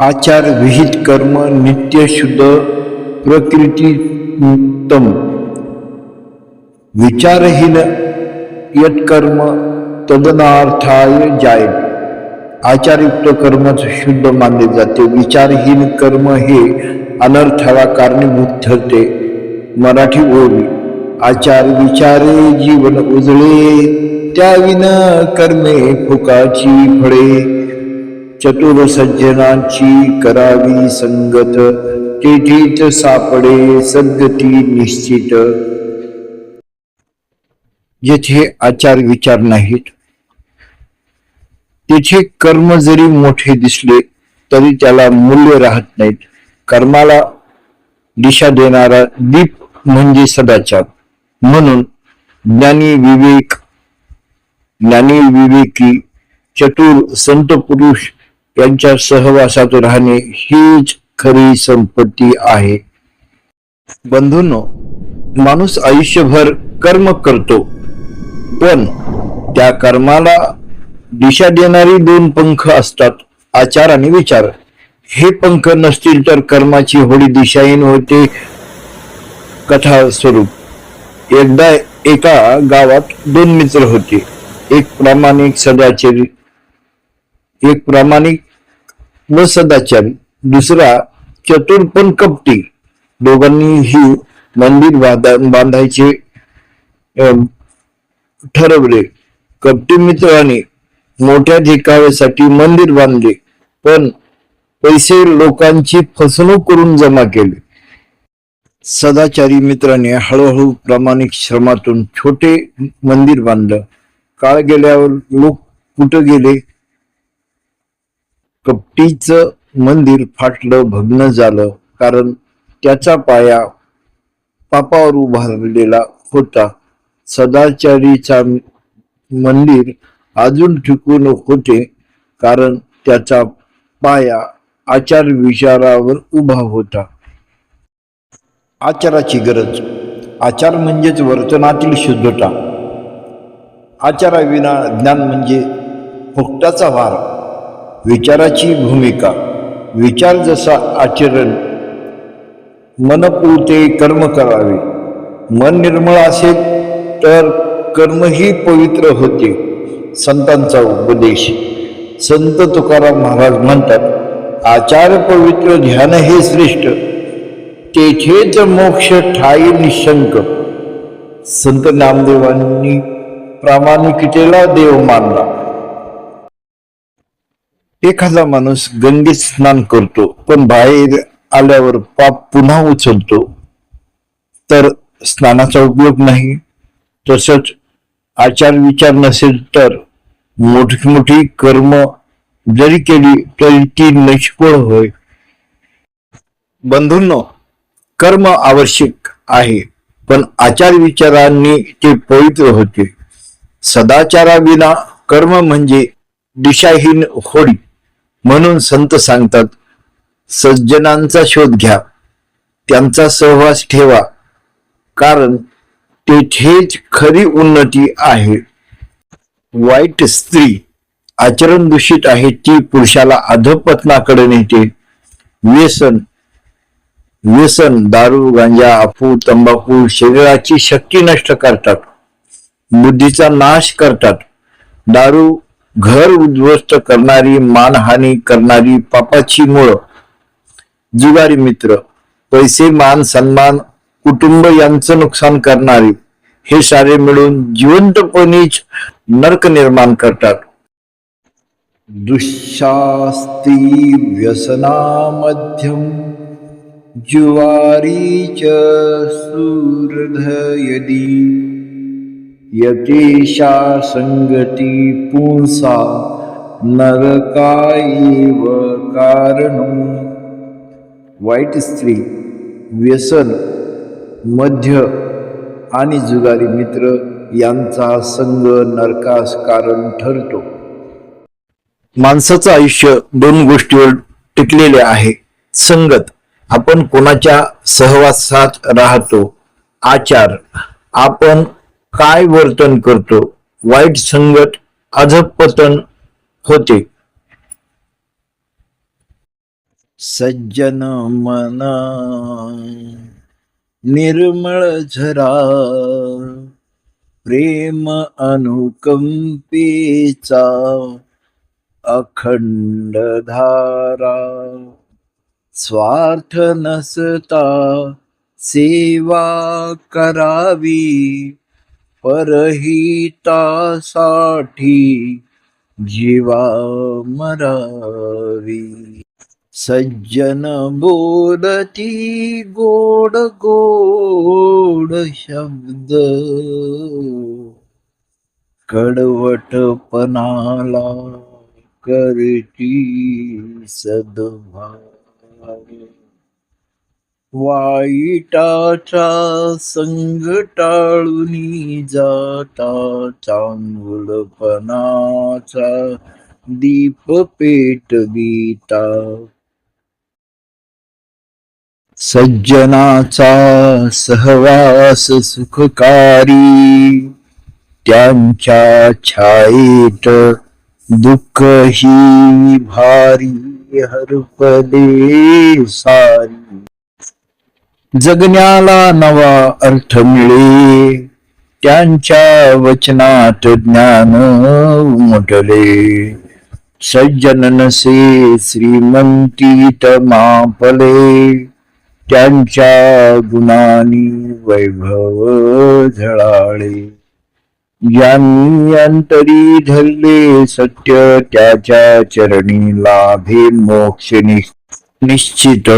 आचार विहित कर्म नित्य शुद्ध प्रकृती उत्तम. विचारहीन यत्कर्म तदनार्थाय जाय. आचारयुक्त कर्मच शुद्ध मानले जाते. विचारहीन कर्म हे अनर्थाला कारणीभूत ठरते. मराठी ओळी आचार विचारे जीवन उजळे त्याविन कर्मे फुकाची फळे. चतुर सज्जनांची करावी संगत तेथीच सापडे सद्गती निश्चित. जेथे आचार विचार नाहीत तेथे कर्म जरी मोठे दिसले तरी त्याला मूल्य राहत नाहीत. कर्माला दिशा देणारा दीप म्हणजे सदाचार. म्हणून ज्ञानी विवेक ज्ञानी विवेकी चतुर संत पुरुष यांच्या सहवासात राहणे हीच खरी संपत्ती आहे. बंधूंनो माणूस आयुष्यभर कर्म करतो पण त्या कर्माला दिशा देणारी दोन पंख असतात आचार आणि विचार. हे पंख नसतील तर कर्माची होडी दिशाहीन होते. कथा स्वरूप एकदा एका गावात दोन मित्र होते. एक प्रामाणिक सदाचारी एक प्रामाणिक व सदाचारी दुसरा चतुर पण कपटी. दोघांनीही मंदिर बांधायचे ठरवले. कपटी मित्राने मोठ्या देखाव्यासाठी मंदिर बांधले पण पैसे लोकांची फसवणूक करून जमा केले. सदाचारी मित्राने हळूहळू प्रामाणिक श्रमातून छोटे मंदिर बांधलं. काळ गेल्यावर लोक कुठं गेले? कपटीचं मंदिर फाटलं भग्न झालं कारण त्याचा पाया पापावर उभारलेला होता. सदाचारीचा मंदिर अजून टिकून होते कारण त्याचा पाया आचार विचारावर उभा होता. आचाराची गरज. आचार म्हणजेच वर्तनातील शुद्धता. आचाराविना ज्ञान म्हणजे फुकटाचा भार विचाराची भूमिका. विचार जसा आचरण मनपुरते कर्म करावे. मन निर्मळ असेल तर कर्मही पवित्र होते संतांचा उपदेश. संत तुकाराम महाराज म्हणतात आचार पवित्र ध्यान हे श्रेष्ठ तेथेच मोक्ष ठाई निशंक. संत नामदेवांनी प्रामाणिकतेला देव मानला. एखादा माणूस गंगेत स्नान करतो पण बाहेर आल्यावर पाप पुन्हा उचलतो तर स्नानाचा उपयोग नाही. तसंच आचार विचार नसेल तर मोठी मोठी कर्म जरी केली तरी ती निष्फळ होय. बंधूंनो कर्म आवश्यक आहे पण आचार विचारांनी ते पवित्र होते. सदाचाराविना कर्म म्हणजे दिशाहीन होडी. म्हणून संत सांगतात सज्जनांचा शोध घ्या त्यांचा सहवास ठेवा कारण तेथेच खरी उन्नती आहे. वाईट स्त्री आचरण दूषित आहे ती पुरुषाला अधपतनाकडे नेते. व्यसन व्यसन दारू गांजा अफू तंबाखू शरीराची शक्ती नष्ट करतात. बुद्धीचा नाश करतात. दारू घर उद्ध्वस्त करणारी मानहानी करणारी पापाची मुळ. जिवारी मित्र पैसे मान सन्मान कुटुंब यांचं नुकसान करणारी हे सारे मिळून जिवंतपणीच नर्क निर्माण करतात. दुःशास्ती व्यसनामध्यम जुवारी च सूर्धयदी यतेशा संगती पुंसा नरकाईव कारण। वाईट स्त्री व्यसन मध्य आणि जुगारी मित्र यांचा संग नरकास कारण ठरतो। माणसाचं आयुष्य दोन गोष्टीवर टिकलेले आहे। संगत आपण कोणाच्या सहवासात राहतो? आचार आपण काय वर्तन करतो? वाईट संगत अधपतन होते. सज्जन मन निर्मळ झरा प्रेम अनुकंपेचा अखंड धारा स्वार्थ नसता सेवा करावी. परहितासाठी जीवा मरावी. सज्जन बोलती गोड गोड शब्द. कडवटपणाला करती सद्भाव. वाईटाचा संग टाळून जाता चांगुलपणाचा दीप पेटविता सज्जनाचा सहवास सुखकारी त्यांच्या छायेत दुःख ही भारी हरपले सारी. जगण्याला नवा अर्थ मिळे. त्यांच्या वचनात ज्ञान उमटले. सज्जन नसे श्रीमंतीत मापले. त्यांच्या गुणांनी वैभव झळाळे. यांनी अंतरी धरले सत्य त्याच्या चरणी लाभे मोक्ष नि- निश्चित.